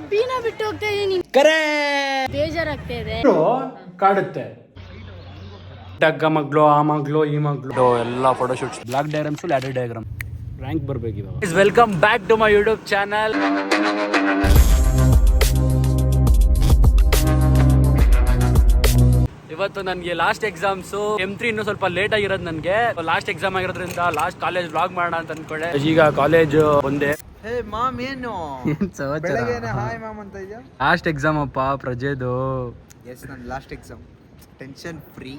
ಅಬ್ಬಿನ ಬಿಟ್ಟು ಹೋಗ್ತಾ ಇದೀನಿ ಕರೆ! ಬೇಜಾರಾಗ್ತಾ ಇದೆ. ಕಾಡುತ್ತೆ. ಡಗ್ಗ ಮಗ್ಳು ಆ ಮಗ್ಳು ಈ ಮಗ್ಳು. ಎಲ್ಲ photo shoots block diagrams ladder diagram rank ಬರ್ಬೇಕು ಇವಾಗ. Welcome back to my YouTube channel ಇವತ್ತು ನನಗೆ ಲಾಸ್ಟ್ ಎಕ್ಸಾಮ್ಸು ಎಂ ತ್ರೀ ಇನ್ನೂ ಸ್ವಲ್ಪ ಲೇಟ್ ಆಗಿರೋದು ನನಗೆ. ಲಾಸ್ಟ್ ಎಕ್ಸಾಮ್ ಆಗಿರೋದ್ರಿಂದ ಲಾಸ್ಟ್ ಕಾಲೇಜ್ ಬ್ಲಾಗ್ ಮಾಡೋಣ ಅಂತ ಅನ್ಕೊಂಡೆ. ಈಗ ಕಾಲೇಜ್ ಬಂದೆ ಹೇ ಮಾಮ್ ಏನು? ಬೆಳಗ್ಗೆನೆ ಹಾಯ್ ಮಾಮ್ ಅಂತ ಇದೆಯಾ? ಲಾಸ್ಟ್ ಎಕ್ಸಾಮ್ ಅಪ್ಪ ಪ್ರಜೆದು. ಎಸ್ ನನ್ನ ಲಾಸ್ಟ್ ಎಕ್ಸಾಮ್ ಟೆನ್ಷನ್ ಫ್ರೀ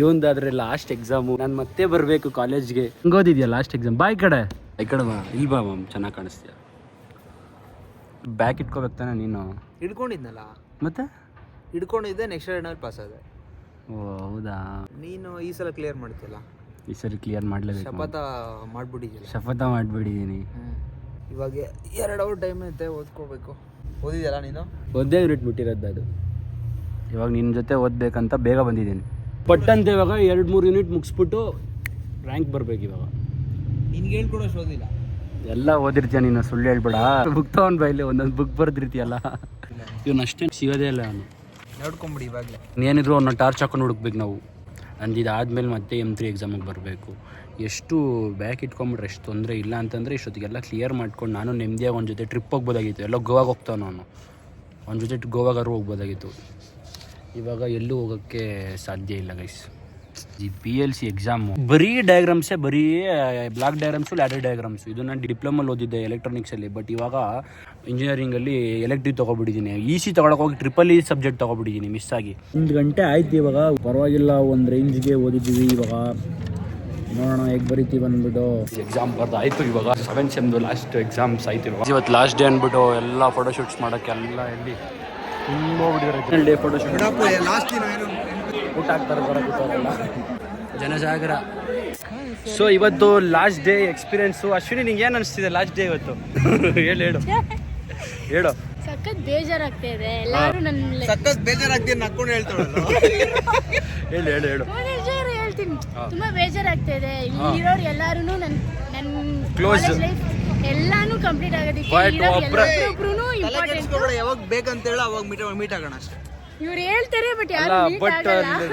ಇವಂದಾದ್ರೆ ಲಾಸ್ಟ್ ಎಕ್ಸಾಮು ನಾನು ಮತ್ತೆ ಬರಬೇಕು ಕಾಲೇಜ್ಗೆ ಓದಿದ್ಯಾ ಲಾಸ್ಟ್ ಎಕ್ಸಾಮ್ ಬಾ ಈ ಕಡೆ. ಈ ಕಡೆ ಬಾ ಇಲ್ಲಿ ಬಾ ಮಾಮ್ ಚೆನ್ನಾಗಿ ಕಾಣಿಸ್ತೀಯ? ಬ್ಯಾಕ್ ಇಟ್ಕೋಬೇಕು ತಾನೆ ನೀನು. ಹಿಡ್ಕೊಂಡಿದ್ನಲ್ಲ? ಮತ್ತೆ? ಹಿಡ್ಕೊಂಡಿದ್ದೆ ನೆಕ್ಸ್ಟ್ ಎರಡನಲ್ಲಿ ಪಾಸ್ ಆದೆ. ಓ ಹೌದಾ? ನೀನು ಈ ಸಲ ಕ್ಲಿಯರ್ ಮಾಡ್ತಿಲ್ಲ ಈ ಸರಿ ಕ್ಲಿಯರ್ ಮಾಡಲೇಬೇಕು ಶಪಥ ಮಾಡ್ಬಿಟ್ಟಿದ್ಯಲ್ಲ ಶಪಥ ಮಾಡಿಬಿಟ್ಟಿದ್ದೀನಿ. ಇವಾಗ ಎರಡು ಅವರ್ ಟೈಮ್ ಐತೆ ಓದ್ಕೋಬೇಕು. ಓದಿದ್ಯಲ್ಲ ನೀನು? ಒಂದೇ ಯೂನಿಟ್ ಬಿಟ್ಟಿರೋದು ಅದು. ಇವಾಗ ನಿನ್ನ ಜೊತೆ ಓದಬೇಕಂತ ಬೇಗ ಬಂದಿದ್ದೀನಿ. ಪಟ್ಟಂತೆ ಇವಾಗ ಎರಡು ಮೂರು ಯೂನಿಟ್ ಮುಗಿಸ್ಬಿಟ್ಟು ರ್ಯಾಂಕ್ ಬರ್ಬೇಕು ಇವಾಗ. ನಿನ್ಗೆ ಹೇಳ್ಕೊಡೋಷ್ಟು ಓದಿಲ್ಲ. ಎಲ್ಲ ಓದಿರ್ತೀಯ ನೀನು ಸುಳ್ಳು ಹೇಳ್ಬೇಡ. ಬುಕ್ ತಗೊಂಡ್ ಬಾ ಇಲ್ಲಿ ಒಂದೊಂದು ಬುಕ್ ಬರ್ದಿರ್ತೀಯಲ್ಲ. ಇವನು ಅಷ್ಟೇ ಸಿಗೋದೇ ಇಲ್ಲ ಅವನು. ನೋಡ್ಕೊಂಬಿಡಿ ಇವಾಗಲೇ. ಏನಿದ್ರು ಅವ್ನ ಟಾರ್ಚ್ ಹಾಕೊಂಡು ಹುಡುಕ್ಬೇಕು ನಾವು. ಅಂದ್ ಇದಾದ್ಮೇಲೆ ಮತ್ತೆ ಎಂ ತ್ರೀ ಎಕ್ಸಾಮಿಗೆ ಬರಬೇಕು. ಎಷ್ಟು ಬ್ಯಾಕ್ ಇಟ್ಕೊಂಬಿಟ್ರೆ ಎಷ್ಟು ತೊಂದರೆ ಇಲ್ಲ ಅಂತಂದರೆ ಇಷ್ಟೊತ್ತಿಗೆಲ್ಲ ಕ್ಲಿಯರ್ ಮಾಡ್ಕೊಂಡು ನಾನು ನೆಮ್ಮದಿಯಾಗಿ ಒಂದು ಜೊತೆ ಟ್ರಿಪ್ ಹೋಗ್ಬೋದಾಗಿತ್ತು. ಎಲ್ಲ ಗೋವಾಗ ಹೋಗ್ತಾವೆ ನಾನು. ಒಂದು ಜೊತೆ ಗೋವಾಗಾರು ಹೋಗ್ಬೋದಾಗಿತ್ತು. ಇವಾಗ ಎಲ್ಲೂ ಹೋಗೋಕ್ಕೆ ಸಾಧ್ಯ ಇಲ್ಲ ಗೈಸ್ ಈ ಪಿ ಎಲ್ ಸಿ ಎಕ್ಸಾಮು ಬರೀ ಡಯಾಗ್ರಾಮ್ಸೇ ಬರೀ ಬ್ಲಾಕ್ ಡಯಾಗ್ರಾಮ್ಸು ಲ್ಯಾಡರ್ ಡಯಾಗ್ರಾಮ್ಸು ಇದು ನಾನು ಡಿಪ್ಲೊಮಲ್ಲಿ ಓದಿದ್ದೆ ಎಲೆಕ್ಟ್ರಾನಿಕ್ಸಲ್ಲಿ ಬಟ್ ಇವಾಗ ಇಂಜಿನಿಯರಿಂಗಲ್ಲಿ ಎಲೆಕ್ಟ್ರಿಕ್ ತೊಗೊಬಿಟ್ಟಿದ್ದೀನಿ ಇ ಸಿ ತೊಗೊಳಕ್ಕೆ ಹೋಗಿ ಟ್ರಿಪಲ್ ಇ ಸಬ್ಜೆಕ್ಟ್ ತೊಗೊಬಿಟ್ಟಿದ್ದೀನಿ ಮಿಸ್ ಆಗಿ. ಒಂದು ಗಂಟೆ ಆಯ್ತು ಇವಾಗ. ಪರವಾಗಿಲ್ಲ, ಒಂದು ರೇಂಜ್ಗೆ ಓದಿದ್ದೀವಿ ಇವಾಗ. ನೋಡೋಣ ಹೇಗೆ ಬರೀತಿ ಬಂದ್ಬಿಟ್ಟು ಎಕ್ಸಾಮ್ ಬರ್ದು ಆಯ್ತು ಇವಾಗ. ಸೆವೆನ್ ಸೆಮ್ದು ಲಾಸ್ಟ್ ಎಕ್ಸಾಮ್ಸ್ ಆಯ್ತು ಇವಾಗ. ಇವತ್ತು ಲಾಸ್ಟ್ ಡೇ ಅಂದ್ಬಿಟ್ಟು ಎಲ್ಲ ಫೋಟೋ ಶೂಟ್ಸ್ ಮಾಡೋಕ್ಕೆ ಎಲ್ಲ ಎಲ್ಲಿ ತುಂಬ ಹುಡುಗರು ಡೇ ಫೋಟೋಶೂಟ್ ಲಾಸ್ಟ್ ದಿನ ಏನು ಊಟ ಹಾಕ್ತಾರೆ ಬರೋಕ್ಕಾಗಲ್ಲ ಜನಸಾಗರ ಸೊ ಇವತ್ತು ಲಾಸ್ಟ್ ಡೇ ಎಕ್ಸ್ಪೀರಿಯನ್ಸು ಅಶ್ವಿನಿ ನಿಂಗೆ ಏನು ಅನಿಸ್ತಿದೆ ಲಾಸ್ಟ್ ಡೇ ಇವತ್ತು? ಹೇಳು ಹೇಳು. ಹೇಳು. ಸಖತ್ ಬೇಜಾರಾಗ್ತಾ ಇದೆ. ಎಲ್ಲಾರು ನನ್ನ ಸಕ್ಕತ್ ಬೇಜಾರಾಗ್ತಿದೆ ನಕ್ಕೊಂಡು ಹೇಳು ಹೇಳು ಹೇಳು. ಹೇಳ್ತೀನಿ. ತುಂಬಾ ಬೇಜಾರಾಗ್ತಾ ಇದೆ ಇಲ್ಲಿರೋರು ಎಲ್ಲಾರು ನನ್ ನನ್ ಕ್ಲೋಸ್ ಲೈಫ್ ಎಲ್ಲಾನು ಕಂಪ್ಲೀಟ್ ಆಗೋದಕ್ಕೆ ತಲೆ ಇಂಪಾರ್ಟೆಂಟ್ ಯಾವಾಗ ಬೇಕಂತ ಹೇಳ ಅವಾಗ ಮೀಟ್ ಮೀಟ್ ಆಗೋಣ ಅಷ್ಟೇ. ಇವ್ರು ಹೇಳ್ತಾರೆ ಬಟ್ ಯಾರು ಬಟ್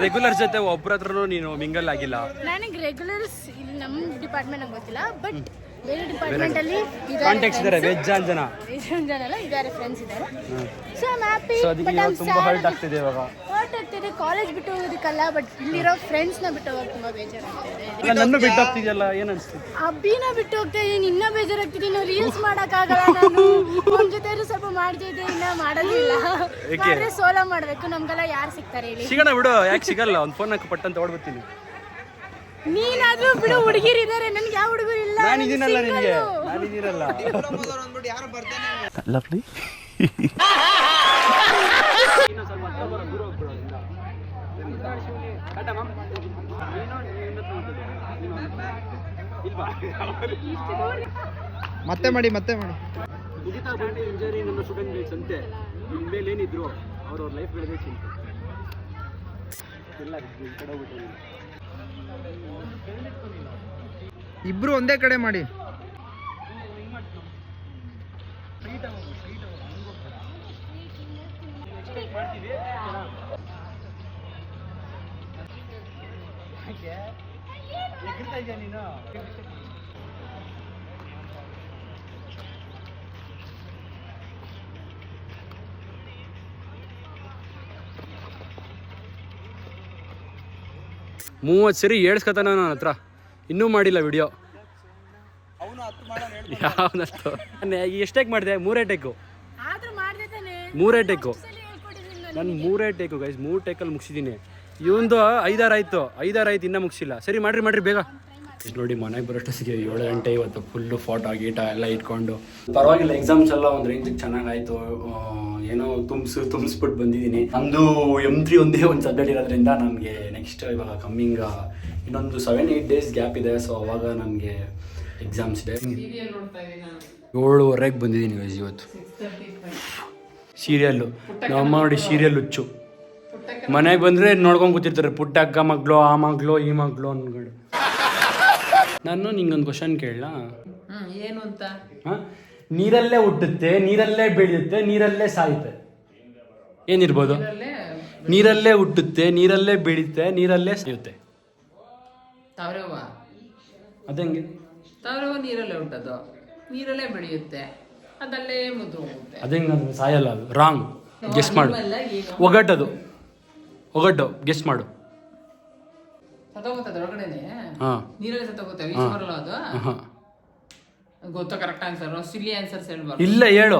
ರೆಗ್ಯುಲರ್ ಜೊತೆ ಒಬ್ರ ಹತ್ರನೂ ನೀನು ಮಿಂಗಲ್ ಆಗಿಲ್ಲ. ನನಗೆ ರೆಗ್ಯುಲರ್ಸ್ ನಮ್ಮ ಡಿಪಾರ್ಟ್ಮೆಂಟ್ ಗೊತ್ತಿಲ್ಲ ಬಟ್ ಬೇರೆ ಡಿಪಾರ್ಟ್ಮೆಂಟ್ ಅಲ್ಲಿ ಕಾಂಟ್ಯಾಕ್ಟ್ಸ್ ಇದ್ದಾರೆ ವೆಜ್ ಜನ ಇಷ್ಟೊಂದು ಜನ. ಎಲ್ಲ ಇದ್ದಾರೆ ಫ್ರೆಂಡ್ಸ್ ಇದ್ದಾರೆ. ಸೊ ಐ ಹ್ಯಾಪಿ ಸೊ ಅದಕ್ಕೆ ಇವಾಗ ತುಂಬ ಹರ್ಟ್ ಆಗ್ತಿದೆ ಇವಾಗ. ಹರ್ಟ್ ಆಗ್ತಿದೆ ಕಾಲೇಜ್ ಬಿಟ್ಟು ಹೋಗೋದಕ್ಕಲ್ಲ ಬಟ್ ಇಲ್ಲಿರೋ ಫ್ರೆಂಡ್ಸ್ನ ಬಿಟ್ಟು ಹೋಗೋಕೆ ತುಂಬಾ ಬೇಜಾರಾಗ್ತಿದೆ ನನ್ನ ಬಿಟ್ಟು ಹೋಗ್ತಿದ್ಯಲ್ಲ ಏನು ಅನ್ಸುತ್ತೆ ಅಬ್ಬಿನ ಬಿಟ್ಟು ಹೋಗ್ತಾ ಇದೀನಿ ಇನ್ನ ಬೇಜಾರಾಗ್ತಿದ್ದೀನಿ ರೀಲ್ಸ್ ಮಾಡಕ್ಕಾಗಲ್ಲ ನಾನು. ಅವ್ನ ಜೊತೆ ಸ್ವಲ್ಪ ಮಾಡ್ತಿದ್ದೆ ಇನ್ನ ಮಾಡೋದಿಲ್ಲ. ಮಾಡಿದ್ರೆ ಸೋಲೋ ಮಾಡ್ಬೇಕು ನಮ್ಗೆಲ್ಲ ಯಾರು ಸಿಗ್ತಾರೆ ಹೇಳಿ? ಸಿಗೋಣ ಬಿಡು ಯಾಕೆ ಸಿಗಲ್ಲ? ಒಂದು ಫೋನ್ ಹಾಕಿ ಪಟ್ಟಂತ ಹೊಡ್ಬಿಡ್ತೀನಿ ನೀನಾದ್ರೂ ಬಿಡು ಹುಡುಗಿರಿದ್ದಾರೆ ನನ್ಗೆ ಯಾವ ಹುಡುಗರು ಇಲ್ಲ ನಾನು ಇದೀನಲ್ಲ ನಿನಗೆ. ನಾನು ಇದೀನಲ್ಲ. ಅಂದ್ಬಿಟ್ಟು ಯಾರು ಬರ್ತಾನೆ ಲವ್ಲಿ ಮತ್ತೆ ಮಾಡಿ ಮತ್ತೆ ಮಾಡಿ. ಮುಗಿತಾ ಬಂದು ಇಂಜರಿ ನಮ್ಮ ಸ್ಟೂಡೆಂಟ್ ಅಂತೆ ಇನ್ಮೇಲೆ ಏನಿದ್ರು ಅವ್ರವ್ರ ಲೈಫ್ ಬೆಳೆದೇ ಚಿಂತೆ ಇಲ್ಲ ಈ ಕಡೆ ಹೋಗ್ಬಿಟ್ಟು ಇಬ್ರು ಒಂದೇ ಕಡೆ ಮಾಡಿ. ಮೂವತ್ತು ಸರಿ ಏಳ್ಸ್ಕೊತಾನ ನನ್ನ ಹತ್ರ. ಇನ್ನೂ ಮಾಡಿಲ್ಲ ವಿಡಿಯೋ ಯಾವ್ದಷ್ಟು ಎಷ್ಟೇಕ್ ಮಾಡಿದೆ? ಮೂರೇ ಟೇಕು ಆದ್ರೂ ಮಾಡ್ದೆ ತಾನೆ. ಮೂರೇ ಟೇಕು ನಾನು ಮೂರೇ ಟೇಕು ಗೈಸ್ ಮೂರು ಟೇಕಲ್ಲಿ ಮುಗಿಸಿದ್ದೀನಿ. ಇವಂದು ಐದಾರು ಆಯ್ತು. ಐದಾರು ಆಯ್ತು ಇನ್ನೂ ಮುಗಿಸಿಲ್ಲ. ಸರಿ ಮಾಡ್ರಿ ಮಾಡ್ರಿ ಬೇಗ. ನೋಡಿ ಮನೆಗೆ ಬರೋಷ್ಟೊತ್ತಿಗೆ ಏಳು ಗಂಟೆ ಇವತ್ತು ಫುಲ್ಲು ಫೋಟೋ ಗೀಟ ಎಲ್ಲ ಇಟ್ಕೊಂಡು. ಪರವಾಗಿಲ್ಲ ಎಕ್ಸಾಮ್ಸ್ ಎಲ್ಲ ಒಂದು ರೇಂಜಿಗೆ ಚೆನ್ನಾಗಾಯ್ತು ಏನೋ ತುಂಬಿಸು ತುಂಬಿಸ್ಬಿಟ್ಟು ಬಂದಿದ್ದೀನಿ. ನಮ್ಮದು ಎಂ ತ್ರೀ ಒಂದೇ ಒಂದು ಸಬ್ಜೆಕ್ಟ್ ಇರೋದ್ರಿಂದ ನನಗೆ ನೆಕ್ಸ್ಟ್ ಇವಾಗ ಕಮ್ಮಿಂಗ್ ಇನ್ನೊಂದು ಸೆವೆನ್ ಏಯ್ಟ್ ಡೇಸ್ ಗ್ಯಾಪ್ ಇದೆ. ಸೊ ಅವಾಗ ನನಗೆ ಎಕ್ಸಾಮ್ಸ್ ಇದೆ. ಏಳುವರೆಗೆ ಬಂದಿದ್ದೀನಿ ಗೈಸ್ ಇವತ್ತು. ಸೀರಿಯಲ್ಲು ನಮ್ಮ ನೋಡಿ ಸೀರಿಯಲ್ ಹುಚ್ಚು. ಮನೆಗೆ ಬಂದರೆ ನೋಡ್ಕೊಂಡು ಕೂತಿರ್ತಾರೆ ಪುಟ್ಟ ಅಕ್ಕ ಮಗ್ಳು ಆ ಮಗ್ಳು ಈ ಮಗ್ಳು ಅಂದ್ಕೊಂಡು ನಾನು ನಿಂಗೊಂದು ಕ್ವಶನ್ ಕೇಳಲಾ? ಹ್ಮ್ ಏನು ಅಂತ? ಹಾಂ? ನೀರಲ್ಲೇ ಹುಟ್ಟುತ್ತೆ ನೀರಲ್ಲೇ ಬೆಳೆಯುತ್ತೆ ನೀರಲ್ಲೇ ಸಾಯುತ್ತೆ. ಏನಿರ್ಬೋದು? ನೀರಲ್ಲೇ ಹುಟ್ಟುತ್ತೆ ನೀರಲ್ಲೇ ಬೆಳೆಯುತ್ತೆ ನೀರಲ್ಲೇ ಸಾಯುತ್ತೆ. ತಾವರೆ ಹೂವ ಅದಂಗೆ? ತಾವರೆ ನೀರಲ್ಲೇ ಹುಟ್ಟೋದು. ನೀರಲ್ಲೇ ಬೆಳೆಯುತ್ತೆ. ಅದಲ್ಲೇ ಮುದ್ದು ಹೋಗುತ್ತೆ. ಅದಂಗೆ ಅದು ಸಾಯಲ್ಲ ಅದು? ರಾಂಗ್ ಗೆಸ್ ಮಾಡು. ಒಗಟ್ಟದು ಒಗಟ್ಟು ಗೆಸ್ ಮಾಡು. ಸತ್ತೋಗುತ್ತೆ ಒಳಗಡೆನೆ ಹಾಂ. ನೀರಲ್ಲಿ ಸತ್ತೋಗುತ್ತೆ ಬರಲ್ಲ ಅದು? ಹಾಂ. ಗೊತ್ತಾ ಕರೆಕ್ಟ್ ಆನ್ಸರ್ ಸಿಲ್ಲಿ ಆನ್ಸರ್ಸ್ ಹೇಳ್ಬಾರ್ದು. ಇಲ್ಲ ಹೇಳು.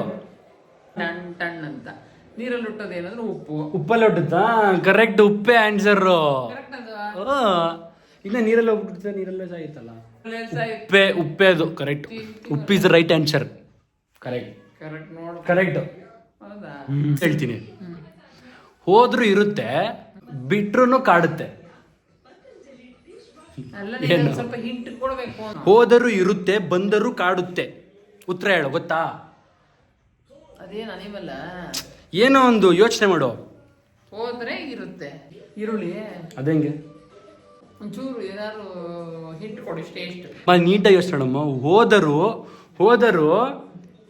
ಟಣ್ ಟಣ್ ಅಂತ. ನೀರಲ್ಲಿ ಹುಟ್ಟೋದು ಏನಂದ್ರೆ ಉಪ್ಪು. ಉಪ್ಪಲ್ಲಿ ಹುಟ್ಟುತ್ತಾ? ಕರೆಕ್ಟ್ ಉಪ್ಪೇ ಆನ್ಸರ್ ಕರೆಕ್ಟ್ ಅದು ಇನ್ನ ನೀರಲ್ಲಿ ಹೋಗ್ಬಿಡುತ್ತೆ ನೀರಲ್ಲೇ ಸಾಯಿತಲ್ಲ. ಕರೆಕ್ಟ್ ಉಪ್ಪೆ ಉಪ್ಪೆ ಅದು ಕರೆಕ್ಟ್ ಉಪ್ಪು ಇಸ್ ರೈಟ್ ಆನ್ಸರ್ ಕರೆಕ್ಟ್ ನೋಡು. ಕರೆಕ್ಟ್ ಹೌದಾ? ಹೇಳ್ತೀನಿ. ಹೋದ್ರೂ ಇರುತ್ತೆ ಬಿಟ್ರು ಕಾಡುತ್ತೆ. ಅಲ್ಲ ನೀನು ಸ್ವಲ್ಪ ಹಿಂಟ್ ಕೊಡ್ಬೇಕು. ಹೋದರೂ ಇರುತ್ತೆ ಬಂದರೂ ಕಾಡುತ್ತೆ. ಉತ್ತರ ಹೇಳು ಗೊತ್ತಾ? ಅದೇ ಅನಿಮಲ್ಲ ಏನೋ ಒಂದು ಯೋಚನೆ ಮಾಡು. ಹೋದ್ರೆ ಇರುತ್ತೆ. ಈರುಳ್ಳಿ. ಅದಂಗೆ ಒಂಚೂರು ಏನಾದ್ರು ಹಿಂಟ್ ಕೊಡಿ ಇಷ್ಟೇ ಎಷ್ಟು ಮ ನೀಟಾಗಿ ಯೋಚನೆ ಮಾಡಮ್ಮ ಹೋದರೂ ಹೋದರು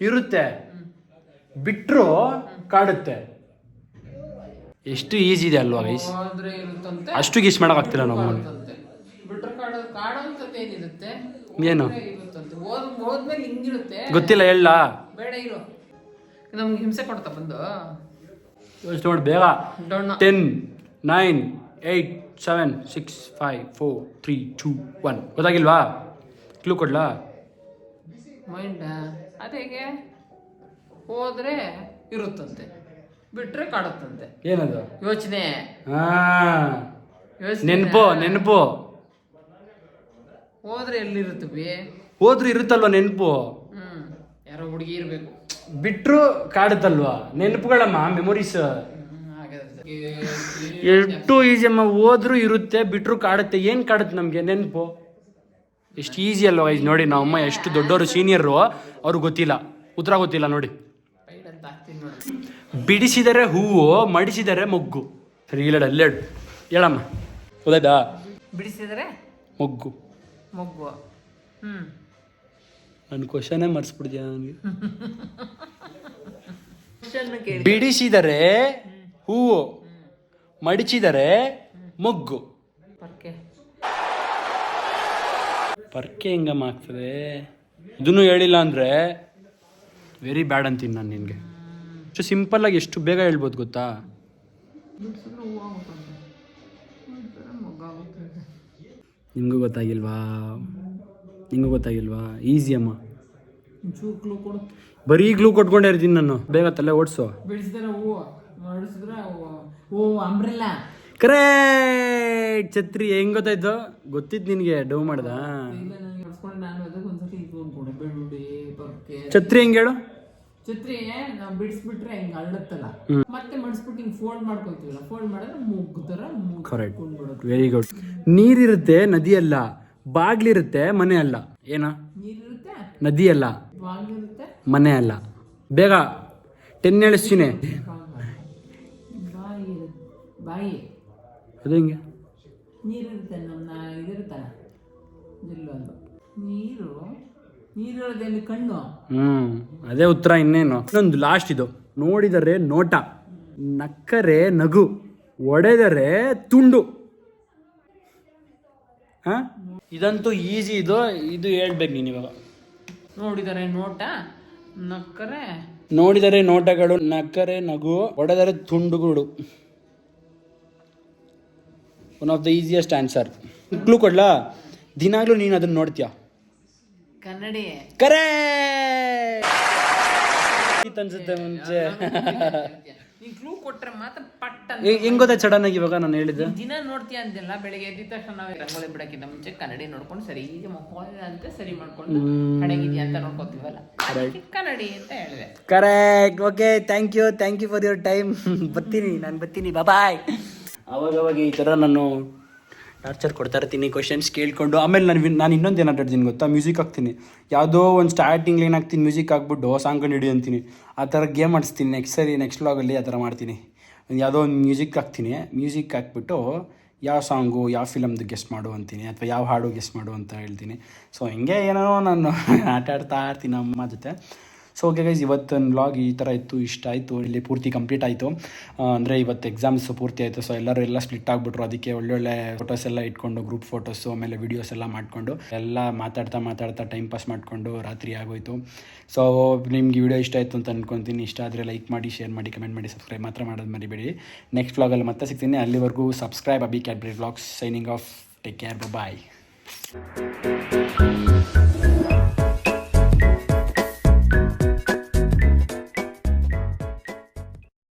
ಇರುತ್ತೆ. ಬಿಟ್ರು ಕಾಡುತ್ತೆ. ಎಷ್ಟು ಈಸಿ ಇದೆ ಅಲ್ವಾ ಗೈಸ್ ಹೋದ್ರೆ ಇರುತ್ತಂತೆ ಅಷ್ಟು ಗೀಸ್ ಮಾಡೋಕ್ಕಾಗ್ತಿಲ್ಲ ನಾವು ಕಾಡುತ್ತಂತೆ. ಬಿಟ್ರೆ ಕಾಡೋ ಕಾಡೋಂಥದ್ದು ಏನಿರುತ್ತೆ ಏನು ಹಿಂಗಿರುತ್ತೆ. ಗೊತ್ತಿಲ್ಲ ಹೇಳ ಬೇಡ ಇರು. ನಮ್ಗೆ ಹಿಂಸೆ ಕೊಡ್ತಾ ಬಂದು. ಯೋಚನೆ ಮಾಡಿ ಬೇಗ. Ten nine eight seven six five four three two one ಗೊತ್ತಾಗಿಲ್ವಾ? Clue ಕೊಡ್ಲಾ? ಮೈಂಡ ಅದೇಗೆ ಹೋದ್ರೆ ಇರುತ್ತಂತೆ. ಬಿಟ್ರೆ ಕಾಡುತ್ತಂತೆ. ಏನದು? ಯೋಚನೆ. ನೆನಪು ನೆನಪು. ಹೋದ್ರೆ ಎಲ್ಲಿರುತ್ತವಿ ಹೋದ್ರು ಇರುತ್ತಲ್ವಾ ನೆನಪು? ಹ್ಮ್ ಯಾರೋ ಹುಡುಗಿ ಇರ್ಬೇಕು. ಬಿಟ್ರು ಕಾಡುತ್ತಲ್ವಾ? ನೆನಪುಗಳಮ್ಮ ಮೆಮೊರೀಸ್ ಹ್ಮ್, ಹಾಗಾದ್ರೆ ಎಷ್ಟು ಈಸಿ ಅಮ್ಮ ಹೋದ್ರು ಇರುತ್ತೆ ಬಿಟ್ರು ಕಾಡುತ್ತೆ. ಏನ್ ಕಾಡುತ್ತೆ ನಮ್ಗೆ? ನೆನಪು? ಎಷ್ಟು ಈಸಿ ಅಲ್ವಾ ಇದು ನೋಡಿ ನಮ್ಮ ಅಮ್ಮ ಎಷ್ಟು ದೊಡ್ಡವರು ಸೀನಿಯರು ಅವ್ರಿಗೆ ಗೊತ್ತಿಲ್ಲ. ಉತ್ತರ ಗೊತ್ತಿಲ್ಲ ನೋಡಿ. ರೈಟ್ ಅಂತ ಹಾಕ್ತೀನಿ ನೋಡಿ. ಬಿಡಿಸಿದರೆ ಹೂವು ಮಡಿಸಿದರೆ ಮೊಗ್ಗು. ಸರಿ ಇಲ್ಲ ಹೇಳಮ್ಮ. ಗೊತ್ತಾಯ್ತಾ ಬಿಡಿಸಿದರೆ? ಮೊಗ್ಗು. ಮೊಗ್ಗು ಹ್ಮ್. ನನ್ನ ಕ್ವಶನೇ ಮರ್ಸ್ಬಿಡ್ತೀಯ ನನಗೆ? ಕ್ವಶನ್ ಕೇಳಿ. ಬಿಡಿಸಿದರೆ ಹೂವು ಮಡಿಚಿದರೆ ಮೊಗ್ಗು. ಪರ್ಕೆ. ಪರ್ಕೆ ಹೆಂಗಮ್ಮ ಆಗ್ತದೆ? ಇದನ್ನು ಹೇಳಿಲ್ಲ ಅಂದರೆ ವೆರಿ ಬ್ಯಾಡ್ ಅಂತೀನಿ ನಾನು ನಿನಗೆ. ಅಷ್ಟು ಸಿಂಪಲ್ಲಾಗಿ ಎಷ್ಟು ಬೇಗ ಹೇಳ್ಬೋದು ಗೊತ್ತಾ? ನಿಮಗೂ ಗೊತ್ತಾಗಿಲ್ವಾ? ನಿಮಗೂ ಗೊತ್ತಾಗಿಲ್ವಾ? ಈಸಿ ಅಮ್ಮ. ಬರೀ ಗ್ಲೂ ಕೊಟ್ಕೊಂಡೇ ಇರ್ತೀನಿ ನಾನು. ಬೇಗ ತಲೆ ಓಡಿಸು. ಕರೆಕ್ಟ್ ಛತ್ರಿ ಹೆಂಗ್ ಗೊತ್ತಾಯ್ತು? ಗೊತ್ತಿತ್ತು ನಿನಗೆ ಡವ್ ಮಾಡ್ದ. ಛತ್ರಿ ಹೆಂಗ್ ಹೇಳು? ಛತ್ರಿ ನಾವು ಬಿಡಿಸ್ಬಿಟ್ರೆ ಹಿಂಗೆ ಅಳ್ಳತ್ತಲ್ಲ? ಮತ್ತೆ ಮಡಿಸ್ಬಿಟ್ಟು ಹಿಂಗೆ ಫೋಲ್ಡ್ ಮಾಡ್ಕೊತೀವಲ್ಲ ಫೋಲ್ಡ್ ಮಾಡಿದ್ರೆ ಮುಗ್ಗು ಥರ ಕರೆಕ್ಟ್ ವೆರಿ ಗುಡ್ ನೀರಿರುತ್ತೆ ನದಿ ಅಲ್ಲ. ಬಾಗ್ಲಿರುತ್ತೆ ಮನೆ ಅಲ್ಲ. ಏನ? ನೀರಿರುತ್ತೆ. ನದಿ ಅಲ್ಲ. ಬಾಗ್ಲಿರುತ್ತೆ. ಮನೆ ಅಲ್ಲ. ಬೇಗ ಟೆನ್ ಹೇಳಿಸ್ತೀನಿ ಬಾಯಿ ಬಾಯಿ. ಅದು ಹೆಂಗೆ? ನೀರಿರುತ್ತೆ ನಮ್ಮ ಇದಿರುತ್ತಲ್ಲ ನೀರು ಕಣ್ಣು? ಹ್ಮ್ ಅದೇ ಉತ್ತರ ಇನ್ನೇನು. ಇನ್ನೊಂದು ಲಾಸ್ಟ್ ಇದು. ನೋಡಿದರೆ ನೋಟ ನಕ್ಕರೆ ನಗು ಒಡೆದರೆ ತುಂಡು. ಹಾ? ಇದಂತೂ ಈಸಿ ಇದು ಇದು ಹೇಳ್ಬೇಕು ನೀನು ಇವಾಗ. ನೋಡಿದರೆ ನೋಟ ನಕ್ಕರೆ. ನೋಡಿದರೆ ನೋಟಗಳು ನಕ್ಕರೆ ನಗು ಒಡೆದರೆ ತುಂಡುಗಳು one of the easiest answer clue ಕೊಡ್ಲಾ? ದಿನಾಗ್ಲೂ ನೀನು ಅದನ್ನ ನೋಡ್ತೀಯ? ಕನ್ನಡಿ ಕರೆ! ಅನ್ಸುತ್ತೆ ಮುಂಚೆ. ಈ ಕ್ಲೂ ಕೊಟ್ರೆ ಮಾತ್ರ ಪಟ್ಟ ಹೆಂಗ್- ಸಡನ್ ಆಗಿ ಇವಾಗ ನಾನು ಹೇಳಿದ್ದು? ದಿನ ನೋಡ್ತೀಯ ಅಂತೆಲ್ಲ ಬೆಳಿಗ್ಗೆ ಎದ್ದ ತಕ್ಷಣ ನಾವು ರಂಗೋಲಿ ಬಿಡಕ್ಕಿಂತ ಮುಂಚೆ ಕನ್ನಡಿ ನೋಡ್ಕೊಂಡು ಸರಿ ಈಗ ಅಂತ ಸರಿ ಮಾಡ್ಕೊಂಡು ಕಡೆಗಿದ್ಯಾ ಅಂತ ನೋಡ್ಕೋತೀವಲ್ಲ. ಕನ್ನಡಿ ಅಂತ ಹೇಳಿದೆ. Correct okay thank you thank you for your time ಬರ್ತೀನಿ ನಾನು ಬರ್ತೀನಿ ಬಾಯ್ ಅವಾಗ ಅವಾಗ ಈ ಥರ ನಾನು ಟಾರ್ಚರ್ ಕೊಡ್ತಾ ಇರ್ತೀನಿ ಕ್ವಶನ್ಸ್ ಕೇಳ್ಕೊಂಡು. ಆಮೇಲೆ ನಾನು ನಾನು ಇನ್ನೊಂದು ಏನು ಆಟಾಡ್ತೀನಿ ಗೊತ್ತಾ? ಮ್ಯೂಸಿಕ್ ಹಾಕ್ತೀನಿ. ಯಾವುದೋ ಒಂದು ಸ್ಟಾರ್ಟಿಂಗ್ ಏನು ಹಾಕ್ತೀನಿ ಮ್ಯೂಸಿಕ್ ಹಾಕ್ಬಿಟ್ಟು ಸಾಂಗ್ ಕಂಡು ಅಂತೀನಿ. ಆ ಥರ ಗೇಮ್ ಆಡಿಸ್ತೀನಿ. ನೆಕ್ಸ್ಟ್ ಸರಿ ನೆಕ್ಸ್ಟ್ ಲಾಗಲ್ಲಿ ಆ ಥರ ಮಾಡ್ತೀನಿ. ಯಾವುದೋ ಒಂದು ಮ್ಯೂಸಿಕ್ ಹಾಕ್ತೀನಿ. ಮ್ಯೂಸಿಕ್ ಹಾಕ್ಬಿಟ್ಟು ಯಾವ ಸಾಂಗು ಯಾವ ಫಿಲಮ್ದು ಗೆಸ್ಟ್ ಮಾಡು ಅಂತೀನಿ. ಅಥವಾ ಯಾವ ಹಾಡು ಗೆಸ್ಟ್ ಮಾಡು ಅಂತ ಹೇಳ್ತೀನಿ. ಸೊ ಹಿಂಗೆ ಏನೋ ನಾನು ಆಟ ಆಡ್ತಾ ಇರ್ತೀನಿ ಅಮ್ಮ ಜೊತೆ. ಸೊ ಓಕೆ ಗೈಸ್ ಇವತ್ತಿನ ವ್ಲಾಗ್ ಈ ಥರ ಇತ್ತು, ಇಷ್ಟ ಆಯಿತು ಇಲ್ಲಿ ಪೂರ್ತಿ ಕಂಪ್ಲೀಟ್ ಆಯಿತು. ಅಂದರೆ ಇವತ್ತು ಎಕ್ಸಾಮ್ಸ್ ಪೂರ್ತಿ ಆಯಿತು ಸೊ ಎಲ್ಲರೂ ಎಲ್ಲ ಸ್ಪ್ಲಿಟ್ ಆಗಿಬಿಟ್ರು, ಅದಕ್ಕೆ ಒಳ್ಳೊಳ್ಳೆ ಫೋಟೋಸ್ ಎಲ್ಲ ಇಟ್ಕೊಂಡು ಗ್ರೂಪ್ ಫೋಟೋಸು ಆಮೇಲೆ ವೀಡಿಯೋಸ್ ಎಲ್ಲ ಮಾಡಿಕೊಂಡು, ಎಲ್ಲ ಮಾತಾಡ್ತಾ ಮಾತಾಡ್ತಾ ಟೈಮ್ ಪಾಸ್ ಮಾಡಿಕೊಂಡು ರಾತ್ರಿ ಆಗೋಯ್ತು. ಸೊ ನಿಮ್ಗೆ ವಿಡಿಯೋ ಇಷ್ಟ ಆಯಿತು ಅಂತ ಅಂದ್ಕೊತೀನಿ ಇಷ್ಟ ಆದರೆ ಲೈಕ್ ಮಾಡಿ ಶೇರ್ ಮಾಡಿ ಕಮೆಂಟ್ ಮಾಡಿ ಸಬ್ಸ್ಕ್ರೈಬ್ ಮಾತ್ರ ಮಾಡೋದು ಮರಿಬೇಡಿ. ನೆಕ್ಸ್ಟ್ ವ್ಲಾಗಲ್ಲಿ ಮತ್ತೆ ಸಿಗ್ತೀನಿ. ಅಲ್ಲಿವರೆಗೂ subscribe Abhi Cadbury vlogs signing off take care bye